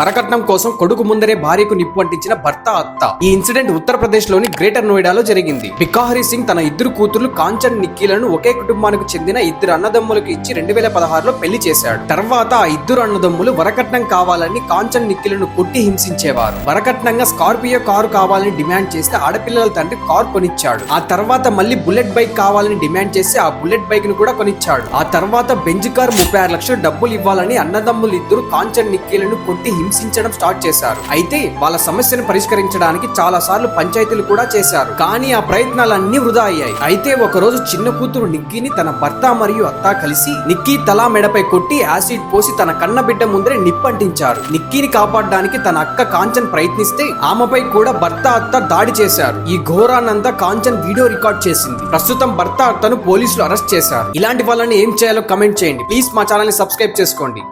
వరకట్నం కోసం కొడుకు ముందరే భార్యకు నిప్పు అంటించిన భర్త అత్త. ఈ ఇన్సిడెంట్ ఉత్తరప్రదేశ్లోని గ్రేటర్ నోయిడాలో జరిగింది. బికాహరి సింగ్ తన ఇద్దరు కూతుర్లు కాంచన్ నిక్కీలను ఒకే కుటుంబానికి చెందిన ఇద్దరు అన్నదమ్ములకు ఇచ్చి రెండు వేల పదహారులో పెళ్ళి చేశాడు. తర్వాత ఆ ఇద్దరు అన్నదమ్ములు వరకట్నం కావాలని కాంచన్ నిక్కీలను కొట్టి హింసించేవారు. వరకట్నంగా స్కార్పియో కారు కావాలని డిమాండ్ చేస్తే ఆడపిల్లల తండ్రి కారు కొనిచ్చాడు. ఆ తర్వాత మళ్ళీ బుల్లెట్ బైక్ కావాలని డిమాండ్ చేసి ఆ బుల్లెట్ బైక్ను కూడా కొనిచ్చాడు. ఆ తర్వాత బెంజ్ కార్ ముప్పై ఆరు లక్షలు డబ్బులు ఇవ్వాలని అన్నదమ్ములు ఇద్దరు కాంచన్ నిక్కీలను కొట్టి హింసించడం స్టార్ట్ చేశారు. అయితే వాళ్ళ సమస్యను పరిష్కరించడానికి చాలా సార్లు పంచాయతీలు కూడా చేశారు. కానీ ఆ ప్రయత్నాలన్నీ వృధా అయ్యాయి. అయితే ఒక రోజు చిన్న కూతురు నిక్కీని తన భర్త మరియు అత్త కలిసి నిక్కీ తలా మెడపై కొట్టి యాసిడ్ పోసి తన కన్న బిడ్డ ముందరే నిప్పంటించారు. నిక్కీని కాపాడడానికి తన అక్క కాంచన్ ప్రయత్నిస్తే ఆమెపై కూడా భర్త అత్త దాడి చేశారు. ఈ ఘోరానంతా కాంచన్ వీడియో రికార్డ్ చేసింది. ప్రస్తుతం భర్త అత్తను పోలీసులు అరెస్ట్ చేశారు. ఇలాంటి వాళ్ళని ఏం చేయాలో కమెంట్ చేయండి. ప్లీజ్ మా ఛానల్ని సబ్స్క్రైబ్ చేసుకోండి.